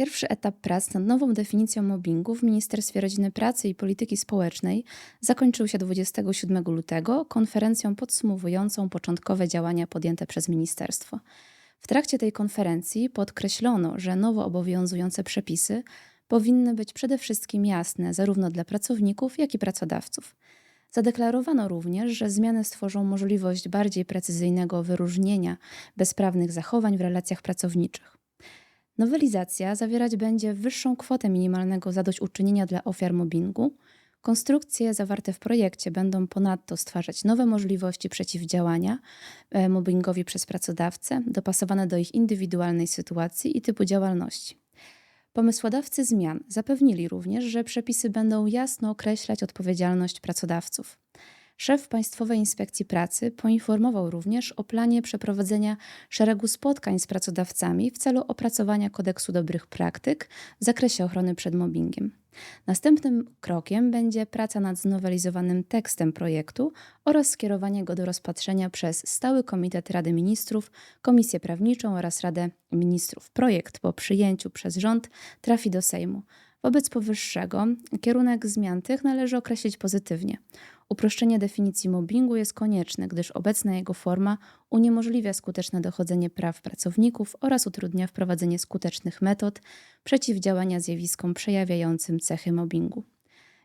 Pierwszy etap prac nad nową definicją mobbingu w Ministerstwie Rodziny, Pracy i Polityki Społecznej zakończył się 27 lutego konferencją podsumowującą początkowe działania podjęte przez ministerstwo. W trakcie tej konferencji podkreślono, że nowo obowiązujące przepisy powinny być przede wszystkim jasne zarówno dla pracowników, jak i pracodawców. Zadeklarowano również, że zmiany stworzą możliwość bardziej precyzyjnego wyróżnienia bezprawnych zachowań w relacjach pracowniczych. Nowelizacja zawierać będzie wyższą kwotę minimalnego zadośćuczynienia dla ofiar mobbingu. Konstrukcje zawarte w projekcie będą ponadto stwarzać nowe możliwości przeciwdziałania e, mobbingowi przez pracodawcę, dopasowane do ich indywidualnej sytuacji i typu działalności. Pomysłodawcy zmian zapewnili również, że przepisy będą jasno określać odpowiedzialność pracodawców. Szef Państwowej Inspekcji Pracy poinformował również o planie przeprowadzenia szeregu spotkań z pracodawcami w celu opracowania kodeksu dobrych praktyk w zakresie ochrony przed mobbingiem. Następnym krokiem będzie praca nad znowelizowanym tekstem projektu oraz skierowanie go do rozpatrzenia przez Stały Komitet Rady Ministrów, Komisję Prawniczą oraz Radę Ministrów. Projekt po przyjęciu przez rząd trafi do Sejmu. Wobec powyższego kierunek zmian tych należy określić pozytywnie. Uproszczenie definicji mobbingu jest konieczne, gdyż obecna jego forma uniemożliwia skuteczne dochodzenie praw pracowników oraz utrudnia wprowadzenie skutecznych metod przeciwdziałania zjawiskom przejawiającym cechy mobbingu.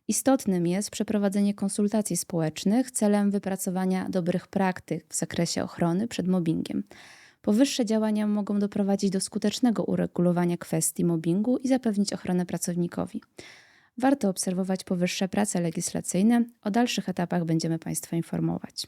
Istotnym jest przeprowadzenie konsultacji społecznych celem wypracowania dobrych praktyk w zakresie ochrony przed mobbingiem. Powyższe działania mogą doprowadzić do skutecznego uregulowania kwestii mobbingu i zapewnić ochronę pracownikowi. Warto obserwować powyższe prace legislacyjne. O dalszych etapach będziemy Państwa informować.